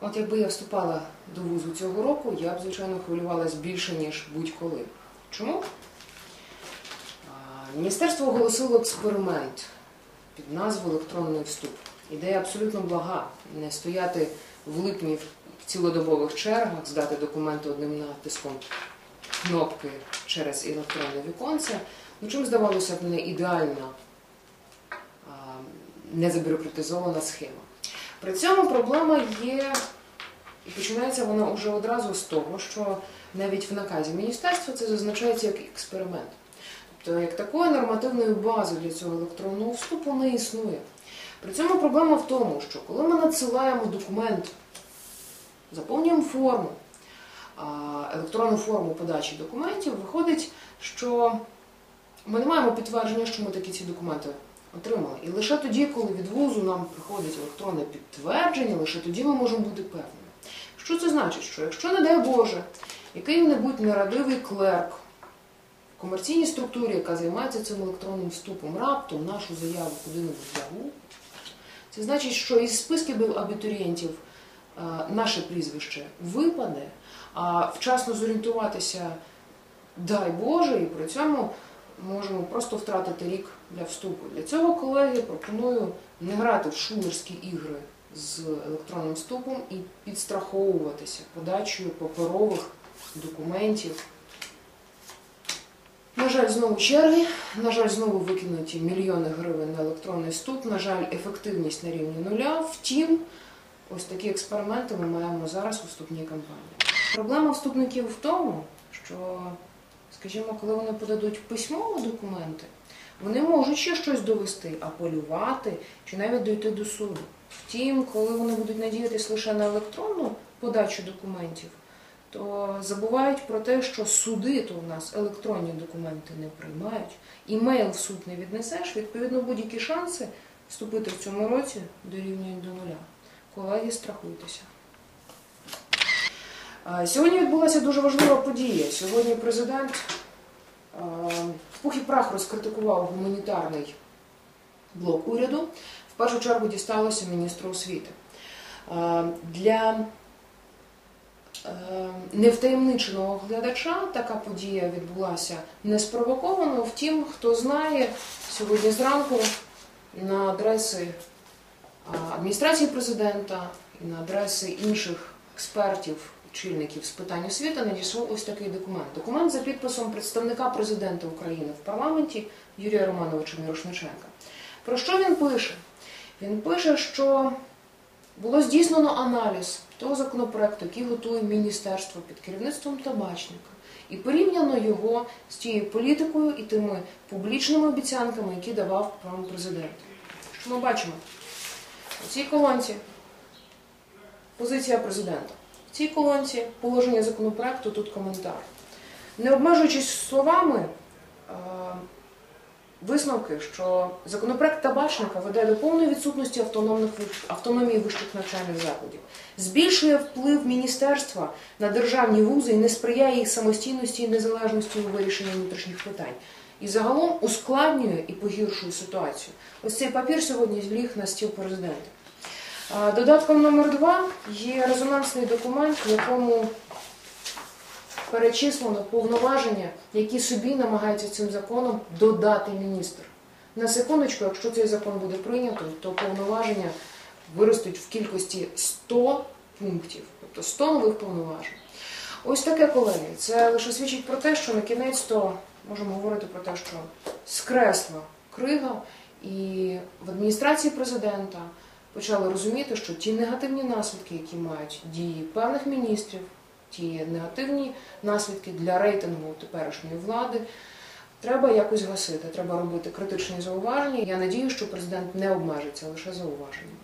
От якби я вступала до вузу цього року, я б, звичайно, хвилювалась більше, ніж будь-коли. Чому? Міністерство оголосило експеримент під назвою електронний вступ. Ідея абсолютно блага. Не стояти в липні в цілодобових чергах, здати документи одним натиском кнопки через електронне віконце. Ну, чим здавалося б не ідеальна, незабюрократизована схема. При цьому проблема є, і починається вона вже одразу з того, що навіть в наказі міністерства це зазначається як експеримент. Тобто, як такої нормативної бази для цього електронного вступу не існує. При цьому проблема в тому, що коли ми надсилаємо документ, заповнюємо форму, електронну форму подачі документів, виходить, що ми не маємо підтвердження, що ми такі ці документи отримали. І лише тоді, коли від вузу нам приходить електронне підтвердження, лише тоді ми можемо бути певними. Що це значить? Що якщо, не дай Боже, який-небудь нерадивий клерк в комерційній структурі, яка займається цим електронним вступом, раптом нашу заяву куди-небудь загубить, це значить, що із списків абітурієнтів е, наше прізвище випаде, а вчасно зорієнтуватися, дай Боже, і при цьому можемо просто втратити рік для вступу. Для цього, колеги, пропоную не грати в шулерські ігри з електронним вступом і підстраховуватися подачею паперових документів. На жаль, знову черги, на жаль, знову викинуті мільйони гривень на електронний вступ, на жаль, ефективність на рівні нуля. Втім, ось такі експерименти ми маємо зараз у вступній кампанії. Проблема вступників в тому, що, скажімо, коли вони подадуть письмові документи, вони можуть ще щось довести, апелювати чи навіть дойти до суду. Втім, коли вони будуть надіятися лише на електронну подачу документів, то забувають про те, що суди то у нас електронні документи не приймають, імейл в суд не віднесеш, відповідно, будь-які шанси вступити в цьому році дорівнюють до нуля. Колеги, страхуйтеся. Сьогодні відбулася дуже важлива подія. Сьогодні президент в пух і прах розкритикував гуманітарний блок уряду. В першу чергу дісталося міністру освіти. Для невтаємниченого глядача така подія відбулася неспровоковано. Втім, хто знає, сьогодні зранку на адреси адміністрації президента і на адреси інших експертів, очільників з питань освіти надійшов ось такий документ. Документ за підписом представника президента України в парламенті Юрія Романовича Мірошниченка. Про що він пише? Він пише, що було здійснено аналіз того законопроекту, який готує міністерство під керівництвом табачника, і порівняно його з тією політикою і тими публічними обіцянками, які давав пан президент. Що ми бачимо? У цій колонці позиція президента. Цій колонці положення законопроекту, тут коментар. Не обмежуючись словами, е, висновки, що законопроект табачника веде до повної відсутності автономних автономії вищих навчальних закладів, збільшує вплив міністерства на державні вузи і не сприяє їх самостійності і незалежності у вирішенні внутрішніх питань. І загалом ускладнює і погіршує ситуацію. Ось цей папір сьогодні ліг на стіл президента. Додатком номер два є резонансний документ, в якому перечислено повноваження, які собі намагається цим законом додати міністр. На секундочку, якщо цей закон буде прийнято, то повноваження виростуть в кількості 100 пунктів, тобто 100 нових повноважень. Ось таке, колеги. Це лише свідчить про те, що на кінець то можемо говорити про те, що скресла крига, і в адміністрації президента почали розуміти, що ті негативні наслідки, які мають дії певних міністрів, ті негативні наслідки для рейтингу теперішньої влади, треба якось гасити. Треба робити критичні зауваження. Я надію, що президент не обмежиться лише зауваженням.